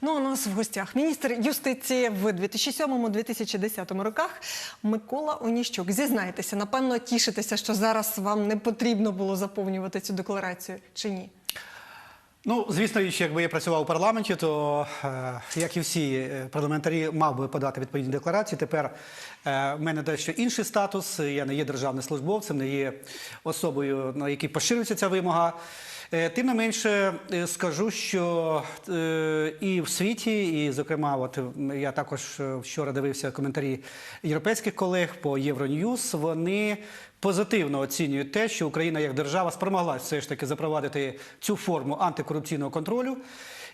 Ну, у нас в гостях міністр юстиції в 2007-2010 роках Микола Оніщук. Зізнайтеся, напевно, тішитеся, що зараз вам не потрібно було заповнювати цю декларацію чи ні? Ну, звісно, якби я працював у парламенті, то е, як і всі е, парламентарі, мав би подати відповідні декларації. Тепер е, в мене дещо інший статус. Я не є державним службовцем, не є особою, на якій поширюється ця вимога. Е, Тим не менше, е, скажу, що е, і в світі, і, зокрема, от я також вчора дивився коментарі європейських колег по Євроньюз. Вони позитивно оцінюють те, що Україна як держава спромоглася все ж таки запровадити цю форму антикорупційного контролю.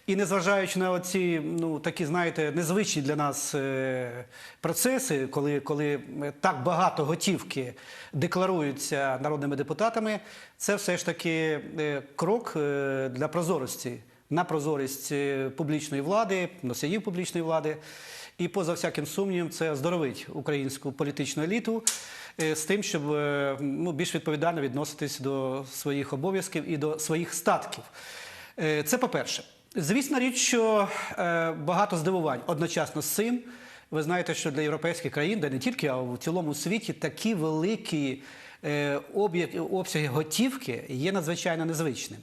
І незважаючи на оці, ну такі, знаєте, незвичні для нас е, процеси, коли, коли е, так багато готівки декларуються народними депутатами, це все ж таки е, крок для прозорості на прозорість публічної влади, носіїв публічної влади. І поза всяким сумнівом, це оздоровить українську політичну еліту з тим, щоб ну, більш відповідально відноситись до своїх обов'язків і до своїх статків. Це по-перше. Звісна річ, що е, багато здивувань одночасно з цим. Ви знаєте, що для європейських країн, де не тільки, а в цілому світі, такі великі е, обсяги готівки є надзвичайно незвичним.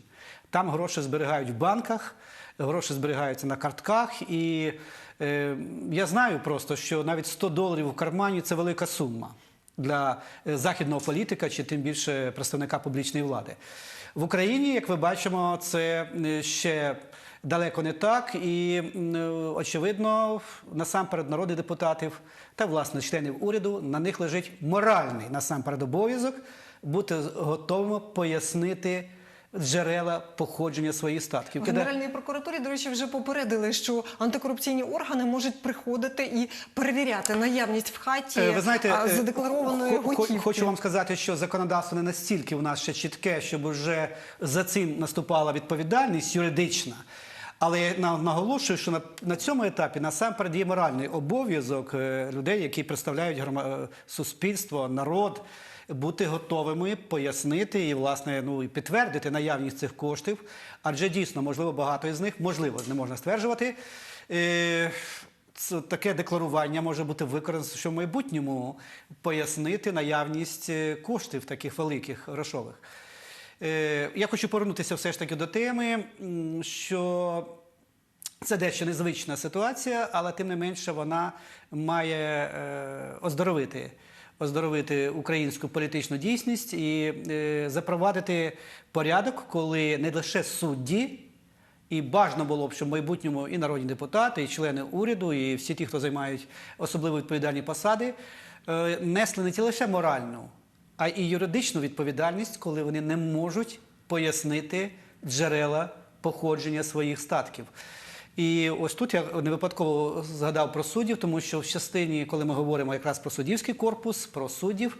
Там гроші зберігають в банках, гроші зберігаються на картках. І е, я знаю просто, що навіть 100 доларів в кармані це велика сума для е, західного політика чи тим більше представника публічної влади. В Україні, як ви бачимо, це ще далеко не так, і е, очевидно, насамперед народних депутатів та власне членів уряду на них лежить моральний насамперед обов'язок бути готовими пояснити джерела походження своїх статків. В Генеральній прокуратурі, до речі, вже попередили, що антикорупційні органи можуть приходити і перевіряти наявність в хаті Е, Ви знаєте, е, задекларованої готівки. хочу вам сказати, що законодавство не настільки у нас ще чітке, щоб вже за цим наступала відповідальність юридична. Але я наголошую, що на, на цьому етапі насамперед є моральний обов'язок е, людей, які представляють грома- е, суспільство, народ, бути готовими пояснити і власне ну і підтвердити наявність цих коштів. Адже дійсно, можливо, багато із них, можливо, не можна стверджувати. Е, це таке декларування може бути використано, що в майбутньому пояснити наявність коштів таких великих грошових. Е, Я хочу повернутися все ж таки до теми, що це дещо незвична ситуація, але тим не менше вона має е, оздоровити, оздоровити українську політичну дійсність і е, запровадити порядок, коли не лише судді. І бажано було б, щоб в майбутньому і народні депутати, і члени уряду, і всі ті, хто займають особливо відповідальні посади, е, несли не ті лише моральну, а і юридичну відповідальність, коли вони не можуть пояснити джерела походження своїх статків. І ось тут я не випадково згадав про суддів, тому що в частині, коли ми говоримо якраз про суддівський корпус, про суддів,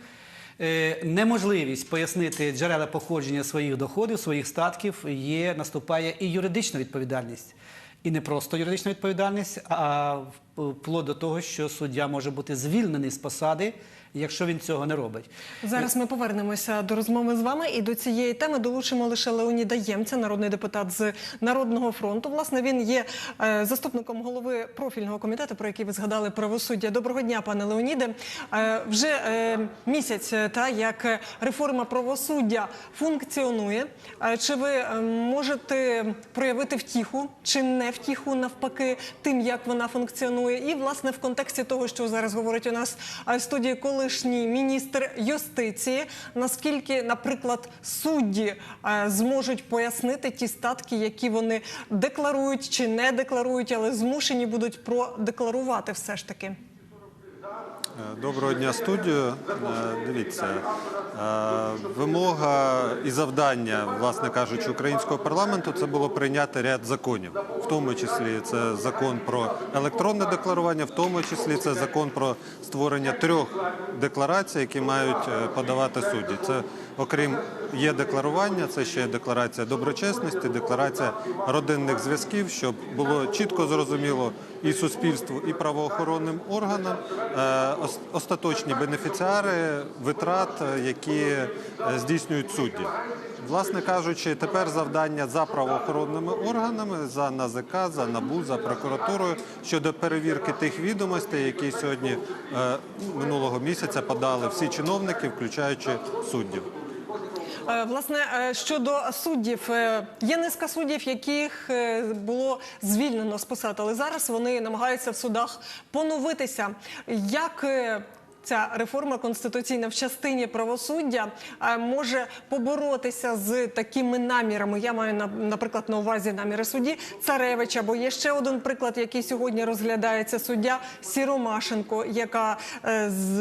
Е, Неможливість пояснити джерела походження своїх доходів, своїх статків є, наступає і юридична відповідальність. І не просто юридична відповідальність, а вплоть до того, що суддя може бути звільнений з посади, якщо він цього не робить. Зараз ми повернемося до розмови з вами і до цієї теми долучимо лише Леоніда Ємця, народний депутат з Народного фронту. Власне, він є е, заступником голови профільного комітету, про який ви згадали правосуддя. Доброго дня, пане Леоніде. Е, вже е, місяць, та як реформа правосуддя функціонує. Чи ви можете проявити втіху чи не втіху навпаки тим, як вона функціонує? І власне в контексті того, що зараз говорить у нас е, в студії колишній міністр юстиції, наскільки, наприклад, судді е, зможуть пояснити ті статки, які вони декларують чи не декларують, але змушені будуть продекларувати все ж таки. Доброго дня, студію. Е, Дивіться, е, вимога і завдання, власне кажучи, українського парламенту це було прийняти ряд законів, в тому числі це закон про електронне декларування, в тому числі це закон про створення трьох декларацій, які мають е, подавати судді. Це окрім є декларування, це ще є декларація доброчесності, декларація родинних зв'язків, щоб було чітко зрозуміло і суспільству, і правоохоронним органам е, остаточні бенефіціари витрат, е, які е, здійснюють судді. Власне кажучи, тепер завдання за правоохоронними органами, за НАЗК, за НАБУ, за прокуратурою щодо перевірки тих відомостей, які сьогодні минулого місяця подали всі чиновники, включаючи суддів. Е, Власне, е, щодо суддів, е, є низка суддів, яких е, було звільнено з посад, але зараз вони намагаються в судах поновитися. Як е, ця реформа конституційна в частині правосуддя е, може поборотися з такими намірами? Я маю на- наприклад на увазі наміри судді Царевича, бо є ще один приклад, який сьогодні розглядається суддя Сіромашенко, яка е, з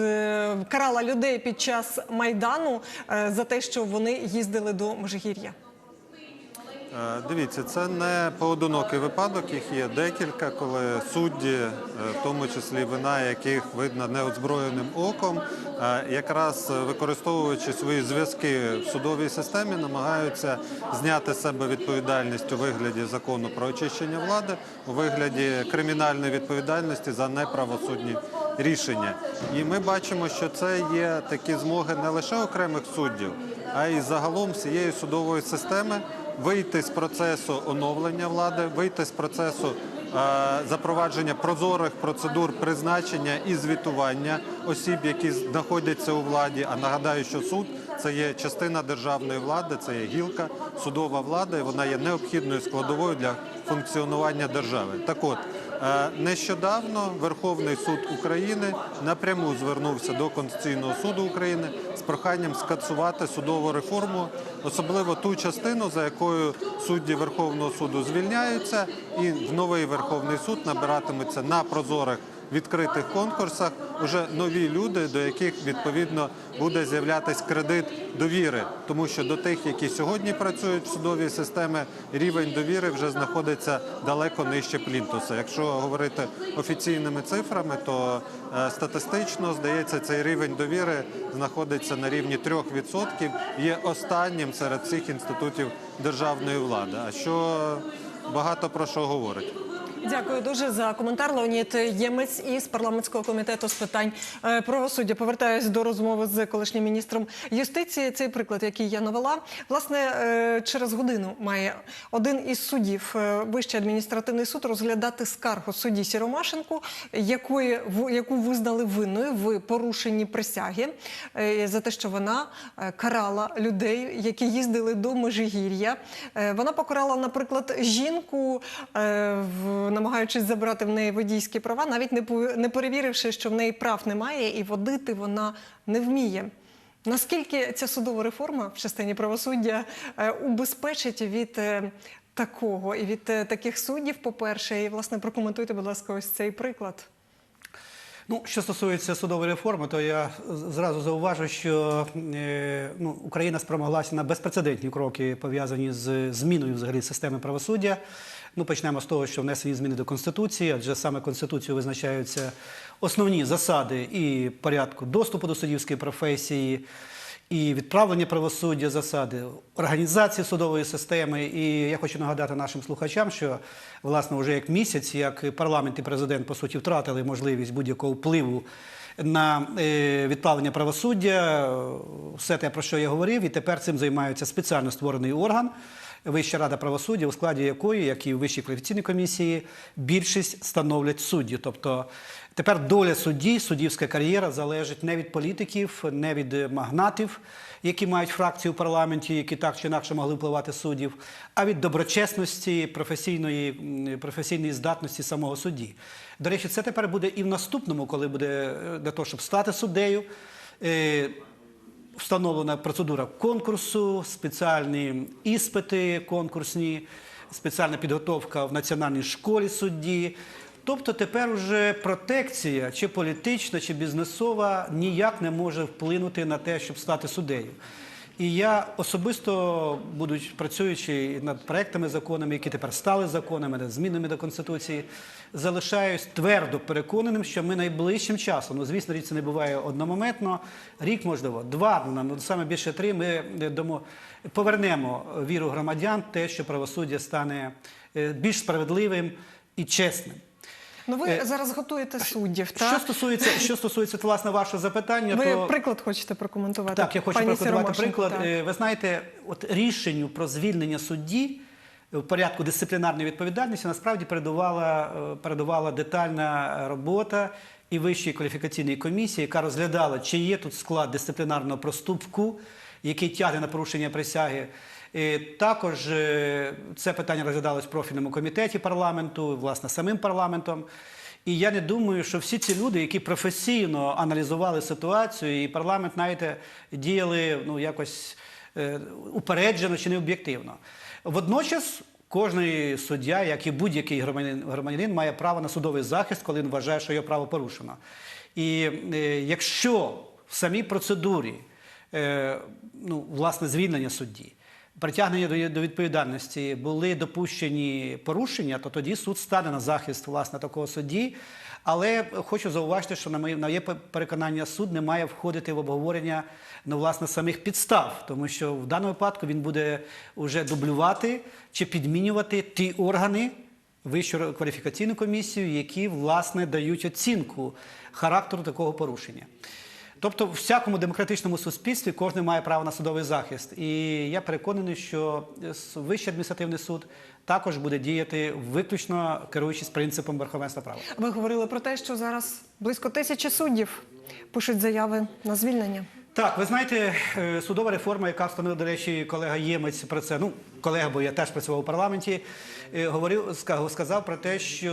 карала людей під час майдану е, за те, що вони їздили до Межигір'я. Е, Дивіться, це не поодинокий випадок, їх є декілька, коли судді, е, в тому числі вина яких видно неозброєним оком, е, якраз використовуючи свої зв'язки в судовій системі, намагаються зняти з себе відповідальність у вигляді закону про очищення влади, у вигляді кримінальної відповідальності за неправосудні рішення. І ми бачимо, що це є такі змоги не лише окремих суддів, а й загалом всієї судової системи вийти з процесу оновлення влади, вийти з процесу е, запровадження прозорих процедур призначення і звітування осіб, які знаходяться у владі. А нагадаю, що суд це є частина державної влади, це є гілка, судова влада, і вона є необхідною складовою для функціонування держави. Так от нещодавно Верховний суд України напряму звернувся до Конституційного суду України з проханням скасувати судову реформу, особливо ту частину, за якою судді Верховного суду звільняються, і в новий Верховний суд набиратиметься на прозорих відкритих конкурсах вже нові люди, до яких відповідно буде з'являтись кредит довіри, тому що до тих, які сьогодні працюють в судовій системі, рівень довіри вже знаходиться далеко нижче плінтуса. Якщо говорити офіційними цифрами, то е, статистично здається, цей рівень довіри знаходиться на рівні 3%, є останнім серед всіх інститутів державної влади. А що багато про що говорить. Дякую дуже за коментар. Леонід Ємець із парламентського комітету з питань е, правосуддя. Повертаюсь до розмови з колишнім міністром юстиції. Цей приклад, який я навела, власне, е, через годину має один із суддів е, Вищий адміністративний суд розглядати скаргу судді Сіромашенку, якої яку визнали винною в порушенні присяги за те, що вона карала людей, які їздили до Межигір'я. Вона покарала, наприклад, жінку, в- намагаючись забрати в неї водійські права, навіть не перевіривши, що в неї прав немає, і водити вона не вміє. Наскільки ця судова реформа в частині правосуддя е, убезпечить від е, такого і від е, таких суддів, по-перше, і власне прокоментуйте, будь ласка, ось цей приклад. Ну, що стосується судової реформи, то я зразу зауважу, що ну, Україна спромоглася на безпрецедентні кроки, пов'язані з зміною взагалі системи правосуддя. Ну, почнемо з того, що внесені зміни до Конституції, адже саме Конституцією визначаються основні засади і порядку доступу до суддівської професії, і відправлення правосуддя, засади організації судової системи. І я хочу нагадати нашим слухачам, що власне вже як місяць, як парламент і президент по суті втратили можливість будь-якого впливу на е, відправлення правосуддя, все те, про що я говорив, і тепер цим займається спеціально створений орган. Вища рада правосуддя, у складі якої, як і в Вищій кваліфікаційній комісії, більшість становлять судді. Тобто тепер доля судді, суддівська кар'єра залежить не від політиків, не від е, магнатів, які мають фракцію в парламенті, які так чи інакше могли впливати суддів, а від доброчесності, професійної, професійної здатності самого судді. До речі, це тепер буде і в наступному, коли буде е, для того, щоб стати суддею. Встановлена процедура конкурсу, спеціальні іспити конкурсні, спеціальна підготовка в національній школі судді. Тобто тепер вже протекція, чи політична, чи бізнесова, ніяк не може вплинути на те, щоб стати суддею. І я особисто, будучи працюючи над проектами законами, які тепер стали законами, над змінами до конституції, залишаюсь твердо переконаним, що ми найближчим часом, ну звісно, річ це не буває одномоментно, рік, можливо, два, ну ну, саме більше три. Ми е, дамо повернемо віру громадян, те, що правосуддя стане е, більш справедливим і чесним. Ну ви Е, зараз готуєте суддів, Що стосується, що стосується власне вашого запитання, Ви то приклад хочете прокоментувати? Так, я хочу прокоментувати приклад. так. Е, Ви знаєте, от рішенню про звільнення судді в порядку дисциплінарної відповідальності насправді передувала, е, передувала детальна робота і Вищої кваліфікаційної комісії, яка розглядала, чи є тут склад дисциплінарного проступку, який тягне на порушення присяги. Е, Також е, це питання розглядалось в профільному комітеті парламенту, власне, самим парламентом. І я не думаю, що всі ці люди, які професійно аналізували ситуацію, і парламент, знаєте, діяли ну, якось е, упереджено чи не об'єктивно. Водночас. Кожний суддя, як і будь-який громадянин, має право на судовий захист, коли він вважає, що його право порушено. І е, якщо в самій процедурі е, ну, власне звільнення судді, притягнення до, відповідальності були допущені порушення, то тоді суд стане на захист власне такого судді. Але хочу зауважити, що на моє, на моє переконання суд не має входити в обговорення ну, власне самих підстав, тому що в даному випадку він буде вже дублювати чи підмінювати ті органи. Вищу кваліфікаційну комісію, які власне дають оцінку характеру такого порушення. Тобто, в всякому демократичному суспільстві кожен має право на судовий захист. І я переконаний, що с- Вищий адміністративний суд також буде діяти виключно керуючись принципом верховенства права. Ви говорили про те, що зараз близько тисячі суддів пишуть заяви на звільнення. Так, ви знаєте, е, судова реформа, яка встановила, до речі, колега Ємець про це. Ну, колега, бо я теж працював у парламенті, е, говорив, ска- сказав про те, що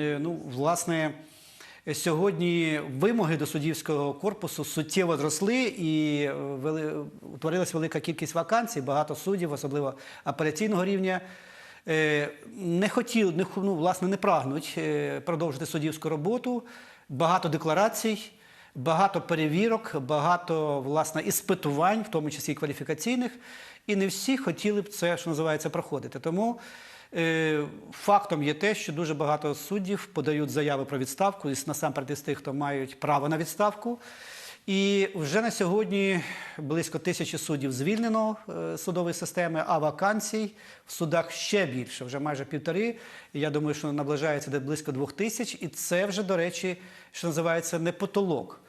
е, ну, власне. Сьогодні вимоги до суддівського корпусу суттєво зросли і е, вели, утворилась велика кількість вакансій. Багато суддів, особливо апеляційного рівня, е, не хотіли, ну, власне, не прагнуть е, продовжити суддівську роботу. Багато декларацій, багато перевірок, багато власне іспитувань, в тому числі і кваліфікаційних, і не всі хотіли б це, що називається, проходити. Тому фактом є те, що дуже багато суддів подають заяви про відставку, насамперед із тих, хто мають право на відставку. І вже на сьогодні близько тисячі суддів звільнено е, судової системи, а вакансій в судах ще більше, вже майже півтори. Я думаю, що наближається до близько двох тисяч. І це вже, до речі, що називається не потолок.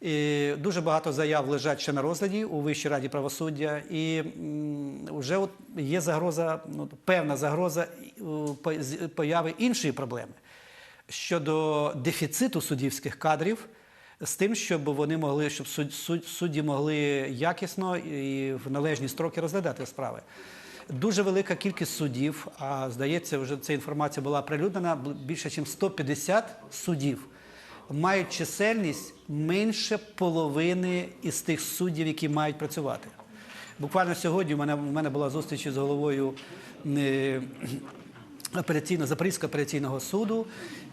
І дуже багато заяв лежать ще на розгляді у Вищій раді правосуддя, і вже от є загроза, ну, певна загроза появи іншої проблеми щодо дефіциту суддівських кадрів. З тим, щоб вони могли, щоб суд- суд- судді могли якісно і в належні строки розглядати справи. Дуже велика кількість суддів, а здається, вже ця інформація була прилюднена, більше ніж 150 суддів мають чисельність менше половини із тих суддів, які мають працювати. Буквально сьогодні у мене, у мене була зустріч із головою е, апеляційного Запорізького апеляційного суду,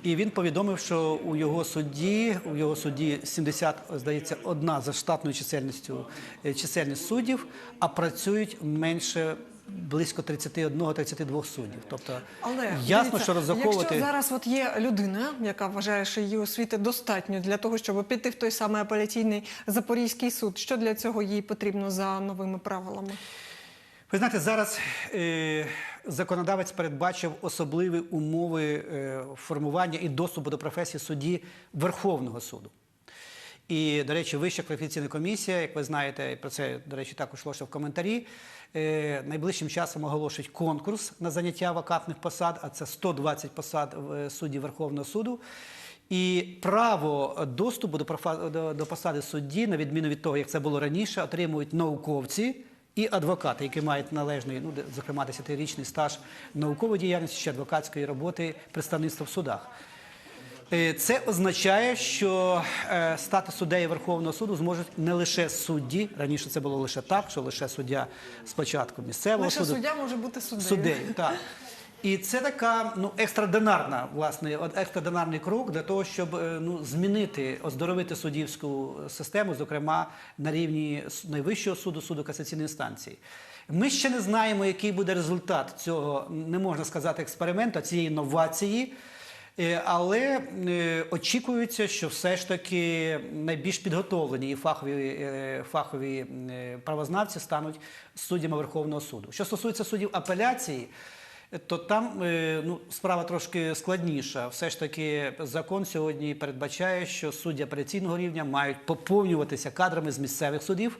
і він повідомив, що у його судді, у його судді 70, здається, одна за штатною чисельністю е, чисельність суддів, а працюють менше близько 31-32 суддів. Тобто Але ясно, дивіться, що розраховувати. Якщо зараз от є людина, яка вважає, що її освіти достатньо для того, щоб піти в той самий апеляційний Запорізький суд, що для цього їй потрібно за новими правилами? Ви знаєте, зараз е, законодавець передбачив особливі умови е, формування і доступу до професії судді Верховного суду. І, до речі, Вища кваліфікаційна комісія, як ви знаєте, про це, до речі, також йшлося в коментарі. Е, Найближчим часом оголошують конкурс на заняття вакантних посад, а це 120 посад е, суддів Верховного суду. І право доступу до посади судді, на відміну від того, як це було раніше, отримують науковці і адвокати, які мають належний, ну, зокрема, 10-річний стаж наукової діяльності чи адвокатської роботи представництва в судах. Е, Це означає, що е, стати суддею Верховного суду зможуть не лише судді. Раніше це було лише так, що лише суддя спочатку місцевого Лише суду. суддя може бути суддею. Суддею, так. І це така ну, екстрадинарна, власне, екстрадинарний крок для того, щоб е, ну, змінити, оздоровити суддівську систему, зокрема на рівні найвищого суду, суду касаційної інстанції. Ми ще не знаємо, який буде результат цього, не можна сказати, експерименту, цієї новації. Е, Але е, очікується, що все ж таки найбільш підготовлені і фахові, е, фахові правознавці стануть суддями Верховного суду. Що стосується суддів апеляції, то там ну, справа трошки складніша. Все ж таки, закон сьогодні передбачає, що судді апеляційного рівня мають поповнюватися кадрами з місцевих судів,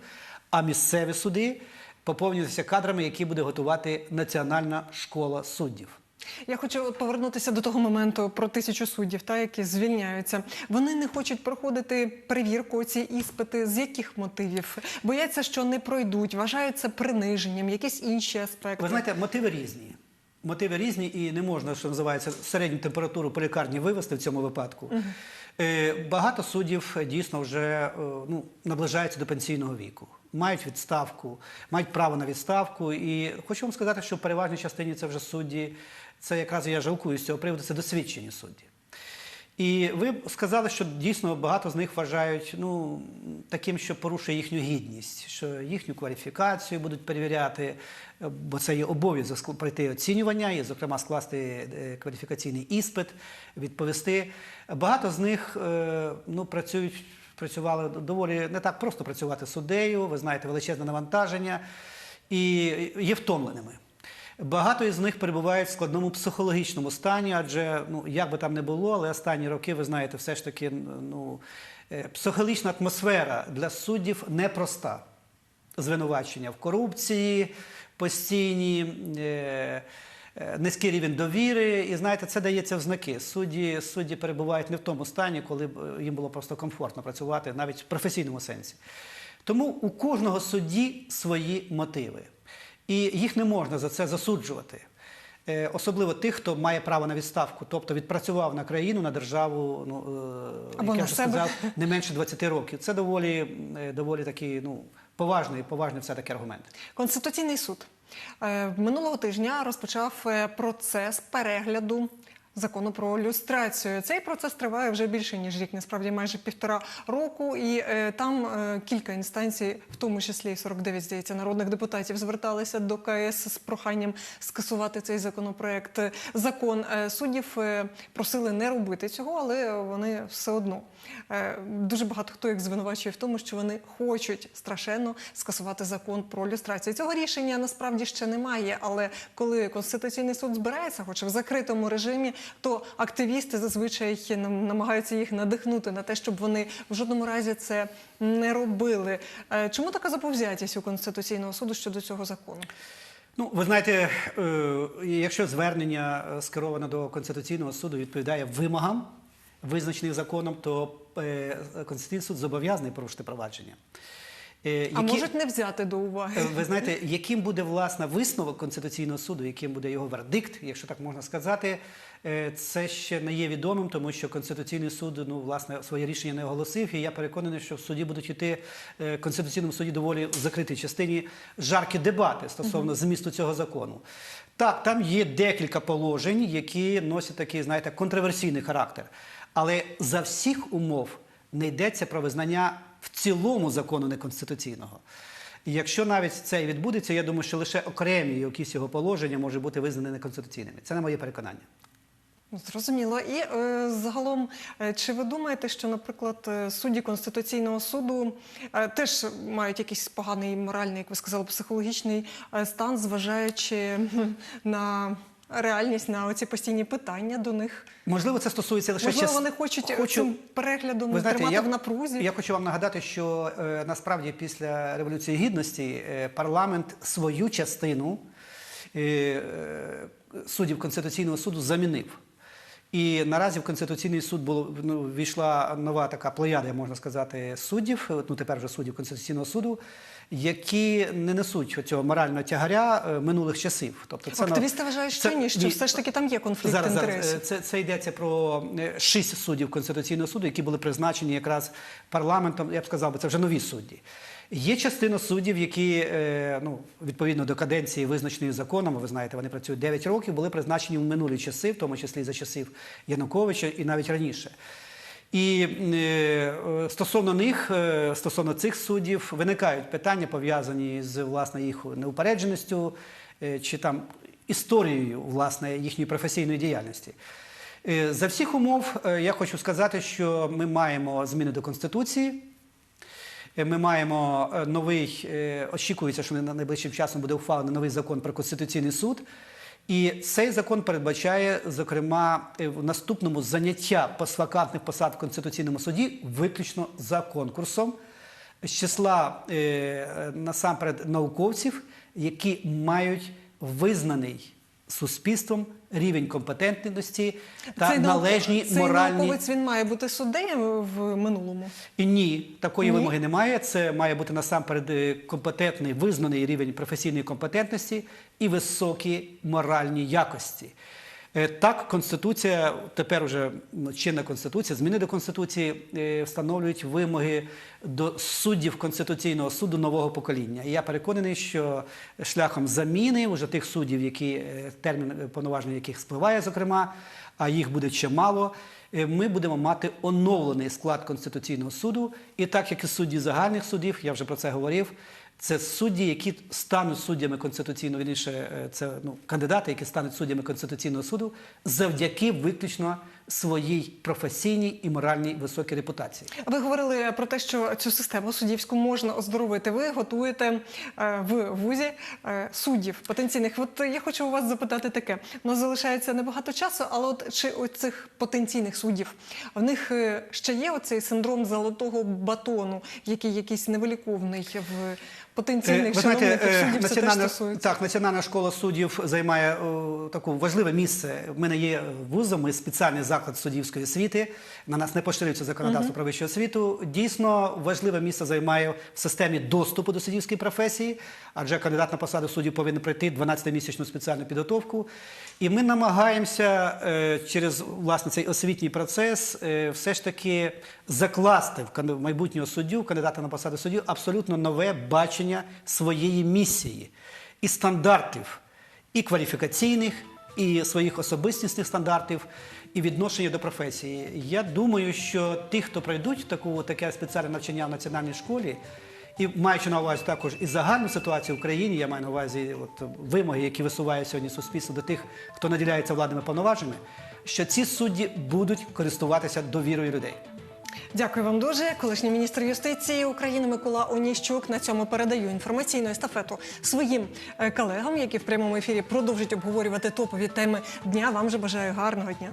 а місцеві суди поповнюватися кадрами, які буде готувати Національна школа суддів. Я хочу повернутися до того моменту про тисячу суддів, та які звільняються. Вони не хочуть проходити перевірку ці іспити. З яких мотивів? Бояться, що не пройдуть, вважають це приниженням, якісь інші аспекти. Ви знаєте, мотиви різні. Мотиви різні, і не можна, що називається, середню температуру по лікарні вивести в цьому випадку. Е, Багато суддів дійсно вже е, ну, наближаються до пенсійного віку, мають відставку, мають право на відставку. І хочу вам сказати, що в переважній частині це вже судді, це якраз я жалкую з цього приводу, це досвідчені судді. І ви сказали, що дійсно багато з них вважають ну, таким, що порушує їхню гідність, що їхню кваліфікацію будуть перевіряти, бо це є обов'язок пройти оцінювання і, зокрема, скласти е, кваліфікаційний іспит, відповісти. Багато з них е, ну, працюють, працювали доволі не так просто працювати суддею, ви знаєте, величезне навантаження і є втомленими. Багато із них перебувають в складному психологічному стані, адже ну як би там не було, але останні роки ви знаєте, все ж таки ну, е, психологічна атмосфера для суддів непроста. Звинувачення в корупції, постійні. Е, е, Низький рівень довіри, і знаєте, це дається в знаки. Судді, судді перебувають не в тому стані, коли б е, їм було просто комфортно працювати, навіть в професійному сенсі. Тому у кожного судді свої мотиви. І їх не можна за це засуджувати. Е, Особливо тих, хто має право на відставку, тобто відпрацював на країну, на державу, ну, е, Або як я вже себе. сказав, не менше 20 років. Це доволі, е, доволі такий, ну, поважний, поважний все-таки аргумент. Конституційний суд минулого тижня розпочав процес перегляду. Закону про люстрацію цей процес триває вже більше ніж рік, насправді майже півтора року, і е, там е, кілька інстанцій, в тому числі і 49, здається, народних депутатів зверталися до КС з проханням скасувати цей законопроект. Закон е, суддів е, просили не робити цього, але вони все одно дуже багато хто їх звинувачує в тому, що вони хочуть страшенно скасувати закон про люстрацію. Цього рішення насправді ще немає. Але коли конституційний суд збирається, хоч і в закритому режимі, то активісти зазвичай нам- намагаються їх надихнути на те, щоб вони в жодному разі це не робили. Е, Чому така заповзятість у конституційного суду щодо цього закону? Ну, ви знаєте, е, якщо звернення е, скероване до Конституційного суду відповідає вимогам, визначених законом, то е, Конституційний суд зобов'язаний порушити провадження. Е, А можуть не взяти до уваги? Е, Ви знаєте, яким буде власне висновок Конституційного суду, яким буде його вердикт, якщо так можна сказати, це ще не є відомим, тому що Конституційний суд ну, власне, своє рішення не оголосив. І я переконаний, що в суді будуть йти в Конституційному суді доволі в закритій частині жаркі дебати стосовно змісту цього закону. Так, там є декілька положень, які носять такий, знаєте, контроверсійний характер. Але за всіх умов не йдеться про визнання в цілому закону неконституційного. І якщо навіть це і відбудеться, я думаю, що лише окремі якісь його положення можуть бути визнані неконституційними. Це не моє переконання. Ну, Зрозуміло. І е, загалом, е, чи ви думаєте, що, наприклад, е, судді Конституційного суду е, теж мають якийсь поганий моральний, як ви сказали, психологічний е, стан, зважаючи на реальність, на оці постійні питання до них? Можливо, це стосується лише Можливо, час- вони хочуть Хочу- цим переглядом Ви знаєте, тримати я, в напрузі? Я хочу вам нагадати, що е, насправді після Революції Гідності е, парламент свою частину е, е, суддів Конституційного суду замінив. І наразі в Конституційний суд було ну, війшла нова така плеяда, можна сказати, суддів, ну тепер вже суддів Конституційного суду, які не несуть цього морального тягаря е, минулих часів. Тобто це на- Активісти вважають, що це- ні, що все ж таки там є конфлікт зараз, зараз, інтересів. е, це, це йдеться про е, шість суддів Конституційного суду, які були призначені якраз парламентом. Я б сказав, це вже нові судді. Є частина суддів, які е, ну, відповідно до каденції, визначеної законом, ви знаєте, вони працюють 9 років, були призначені в минулі часи, в тому числі за часів Януковича і навіть раніше. І е, стосовно них, е, стосовно цих суддів, виникають питання, пов'язані з власне їх неупередженістю чи там історією власне їхньої професійної діяльності. За всіх умов я хочу сказати, що ми маємо зміни до Конституції. Е, Ми маємо е, новий, е, очікується, що на- найближчим часом буде ухвалений новий закон про Конституційний суд. І цей закон передбачає, зокрема, в наступному заняття поствакантних посад в Конституційному суді виключно за конкурсом з числа насамперед науковців, які мають визнаний суспільством рівень компетентності та Цей належні цей моральні науковець він має бути суддеєм в минулому. і ні, такої Ні? вимоги немає. Це має бути насамперед е, компетентний, визнаний рівень професійної компетентності і високі моральні якості. Е, Так, Конституція, тепер уже чинна Конституція, зміни до Конституції е, встановлюють вимоги до суддів Конституційного суду нового покоління. І я переконаний, що шляхом заміни вже тих суддів, які е, термін повноваження яких спливає, зокрема, а їх буде чимало, ми будемо мати оновлений склад Конституційного суду. І так як і судді загальних судів, я вже про це говорив. Це судді, які стануть суддями конституційного вірніше, е, це ну кандидати, які стануть суддями конституційного суду, завдяки виключно своїй професійній і моральній високій репутації. Ви говорили про те, що цю систему суддівську можна оздоровити. Ви готуєте е, в вузі е, суддів потенційних. От я хочу у вас запитати таке: у нас залишається небагато часу, але от чи у цих потенційних суддів в них ще є оцей синдром золотого батону, який якийсь невиліковний в потенційних Ви знаєте, е, суддів? Це теж стосується. так, Національна школа суддів займає о, таку важливе місце. В мене є вузом, ми спеціальний заклад суддівської освіти. На нас не поширюється законодавство про вищу освіту. Дійсно, важливе місце займає в системі доступу до суддівської професії, адже кандидат на посаду суддів повинен пройти 12-місячну спеціальну підготовку. І ми намагаємося е, через власне цей освітній процес е, все ж таки закласти в майбутнього суддю, кандидата на посаду суддю, абсолютно нове бачення своєї місії і стандартів, і кваліфікаційних, і своїх особистісних стандартів, і відношення до професії. Я думаю, що ті, хто пройдуть таку таке спеціальне навчання в національній школі. І маючи на увазі також і загальну ситуацію в країні, я маю на увазі от, вимоги, які висуває сьогодні суспільство до тих, хто наділяється владними повноваженнями, що ці судді будуть користуватися довірою людей. Дякую вам дуже. Колишній міністр юстиції України Микола Оніщук. На цьому передаю інформаційну естафету своїм е, колегам, які в прямому ефірі продовжать обговорювати топові теми дня. Вам же бажаю гарного дня.